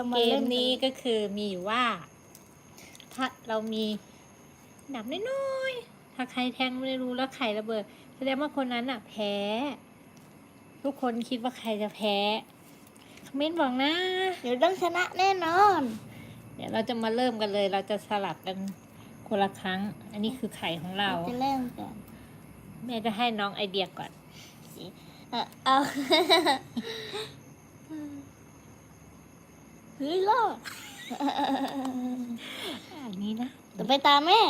เรามาเกเล่มนนี้ก็คือมีอยู่ว่า ถ้าเรามีดับน้อยๆถ้าใครแทงไม่รู้แล้วไข่ระเบิด แสดงว่าคนนั้นอะ แพ้ ทุกคนคิดว่าใครจะแพ้คอมเมนต์บอกนะ เดี๋ยวต้องชนะแน่นอน เดี๋ยวเราจะมาเริ่มกันเลย เราจะสลับกันคนละครั้ง อันนี้คือไข่ของเรา จะเริ่มกันแม่จะให้น้องไอเดียก่อน เออเอา เฮ้ยรอดอันนี้นะต่อไปตามแม่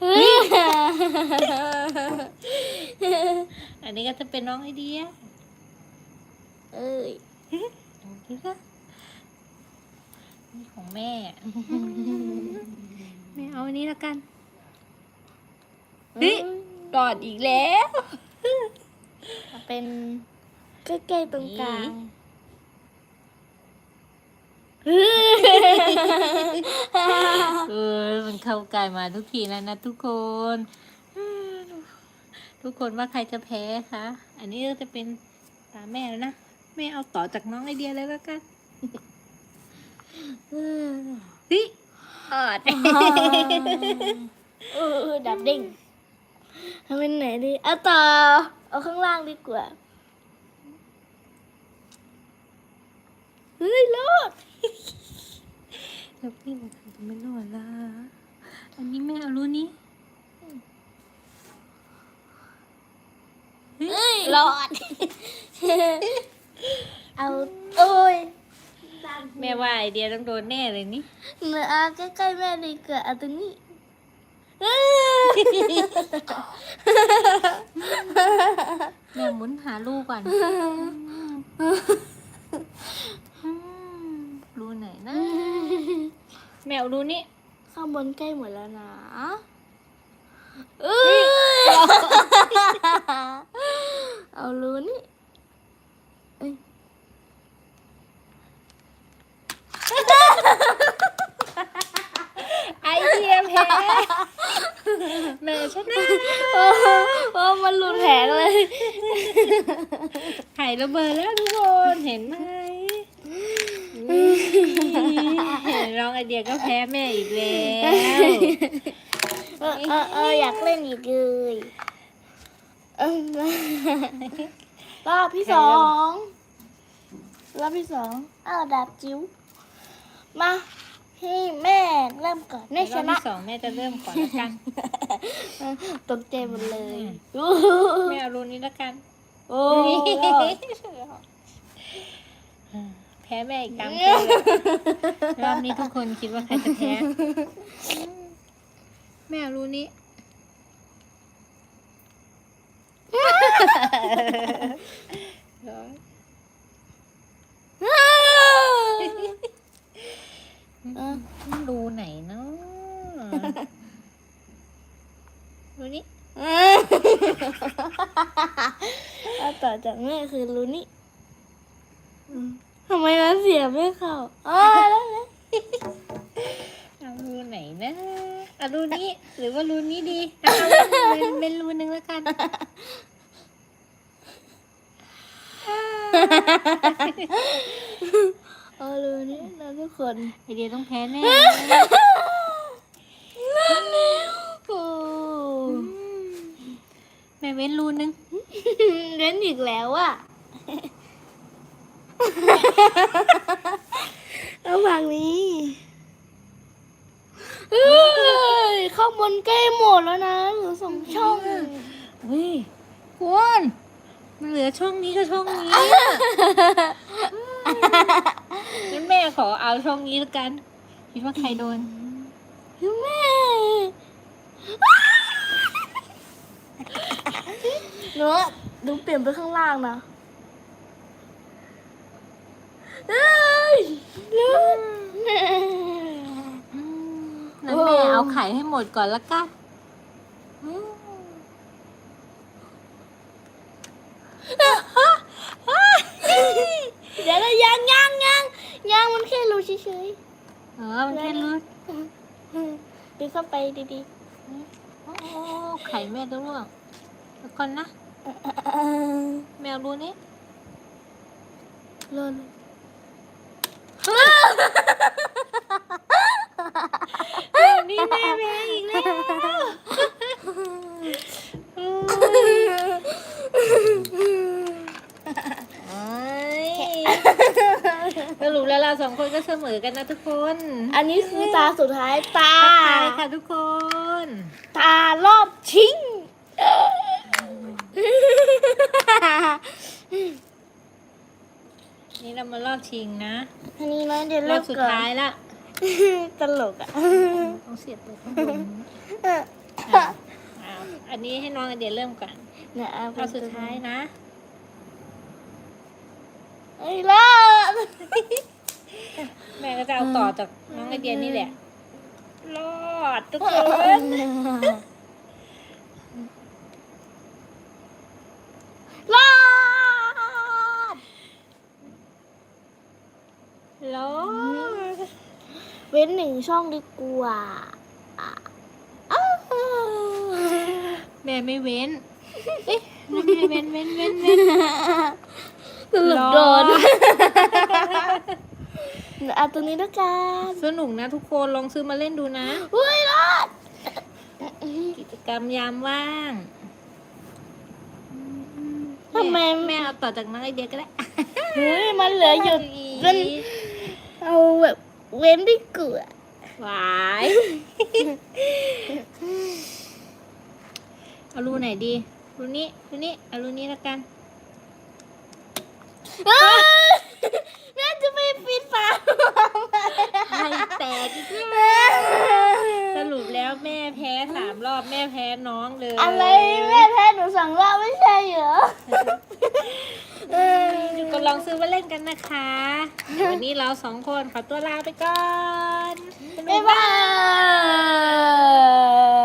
เฮ้ยอันนี้ก็จะเป็นน้องไอเดีย เอ้ยดูดิคะนี่ของแม่ แม่เอาอันนี้แล้วกัน เฮ้ยรอดอีกแล้ว เป็นใกล้ๆตรงกลางเออมันเข้าใกล้มาทุกทีแล้วนะทุกคนอืมทุกคนว่าใครจะแพ้คะ อันนี้ก็จะเป็นตามแม่แล้วนะ แม่เอาต่อจากน้องไอเดียเลยแล้วกันเฮ้ยออดเออดับเด้งทำเป็นไหนดีเอาต่อ เอาข้างล่างดีกว่าเฮ้ยรอดแล้วพี่มันจะไม่รอดละอันนี้แม่เอารู้นี้เอ้ยรอด เอาโอ้ยแม่ว่าไอเดียต้องโดนแน่เลยนี่เหนือเอาใกล้ๆแม่ดีกว่าเอาตรงนี้เอ้ย แม่หมุนหาลูกก่อนอืมรูไหนนะ แมวรูนี้ข้างบนใกล้หมดแล้วนะเอ้ยเอารูนี่เอ้ย ไอเดียแพ้ แม่ชนะโอ้โอ้มันหลุดแผงเลย ไข่ระเบิดแล้วทุกคนเห็นไหมอุ๊ยน้องไอเดียก็แพ้แม่อีกแล้วเออเออเอออยากเล่นอีกเลยเออรอบที่สองรอบที่สองอ้าวดาบจิ๋วมา ให้แม่เริ่มก่อนแม่ชรอบนะที่สองแม่จะเริ่มก่อนละกันตกใจหมดเลยแม่เอารูนี้ละกัน โอ้แพ้แม่อีกตามตัวเลยรอบนี้ทุกคนคิดว่าใครจะแพ้ แม่เอารู้นี้รู ไหนเนาะรูนี้เอาต่อจากแม่คือรูนี่ทำไมมันเสียไม่เข้าอ๋อแล้วนะเอารูไหนนะเอารูนี้ หรือว่ารูนี้ดีเอาเป็นเป็นรูหนึ่งแล้วกัน เอารูนี่นะทุกคนไอเดียต้องแพ้แน่โอ้แม่เว้นรูหนึงเล่นอีกแล้วอะเอาฝั่งนี้เอ้ยข้างบนใกล้หมดแล้วนะเหลือสองช่องเฮ้ยคุณมันเหลือช่องนี้กับช่องนี้ งั้นแม่ขอเอาช่องนี้แล้วกัน คิดว่าใครโดน แม่หนูว่าหนูเปลี่ยนไปข้างล่างนะเอ้ยเลือดนั้นแม่เอาไข่ให้หมดก่อนละกัน เดี๋ยวนะยังยังยังยังมันแค่รู เฉยเออมันแค่รุดๆดูเข้าไปดีโอ้ไข่แม่ต้องร่วงแล้วก่อนนะ ๆแมวรู้นี่เล่นนี่แม่แพ้อีกแล้วโอ้ยสรุปแล้ว เราสองคนก็เสมอกันนะทุกคนอันนี้คือตาสุดท้ายตา ทักทายค่ะทุกคน ตารอบชิง นี่เรามารอบชิงนะ อันนี้น้องเดี๋ยวรเริ่อมบสุดก่อนท้ายละตลกอะต้องเสียบไปข้างบนอะอะอันนี้ให้น้องไอเดียเริ่มก่อนเนี่ยเอารอบสุดท้ายนะ เอ้ยรอด แม่ก็จะเอาต่อจากน้องไอเดียนี่แหละ รอดทุกคน รอดรอดเว้นหนึ่งช่องดีกว่าอ้าวแม่ไม่เว้นเอ๊ะแม่เว้นเว้นเว้นเว้นสรุปโดน รอ เอาตัวนี้แล้วกันสนุกนะทุกคนลองซื้อมาเล่นดูนะ อุ้ยรอดกิจกรรมยามว่างทำไมแม่เอาต่อจากน้องไอเดียก็ได้เฮ้ยมันเหลืออยู่มันเอาแบบเว้นดีกว่าหวายเอารูไหนดีรูนี้รูนี้เอารูนี้แล้วกันแม่จะไม่ปิดฝา ให้แตกอีกแล้วสรุปแล้วแม่แพ้สามรอบแม่แพ้น้องเลยอะไรแม่แพ้หนูสองรอบไม่ใช่เหรอเออก็ลองซื้อมาเล่นกันนะคะเดี๋ยววันนี้เราสองคนขอตัวลาไปก่อน บ๊ายบาย